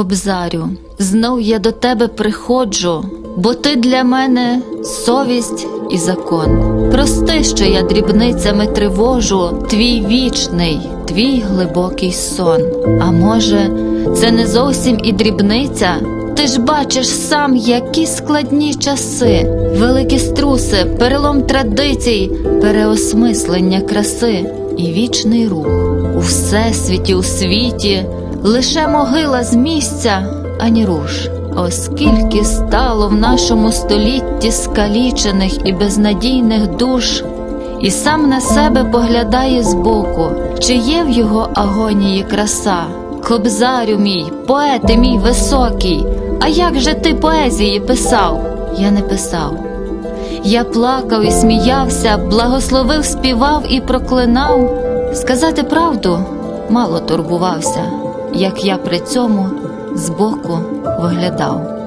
Кобзарю, знов я до тебе приходжу, бо ти для мене совість і закон. Прости, що я дрібницями тривожу твій вічний, твій глибокий сон. А може, це не зовсім і дрібниця? Ти ж бачиш сам, які складні часи, великі струси, перелом традицій, переосмислення краси і вічний рух у всесвіті, у світі, лише могила з місця, ані руш. Оскільки стало в нашому столітті скалічених і безнадійних душ, і сам на себе поглядає збоку, чи є в його агонії краса. Кобзарю мій, поете мій високий, а як же ти поезії писав? Я не писав. Я плакав і сміявся, благословив, співав і проклинав. Сказати правду мало турбувався, як я при цьому збоку виглядав.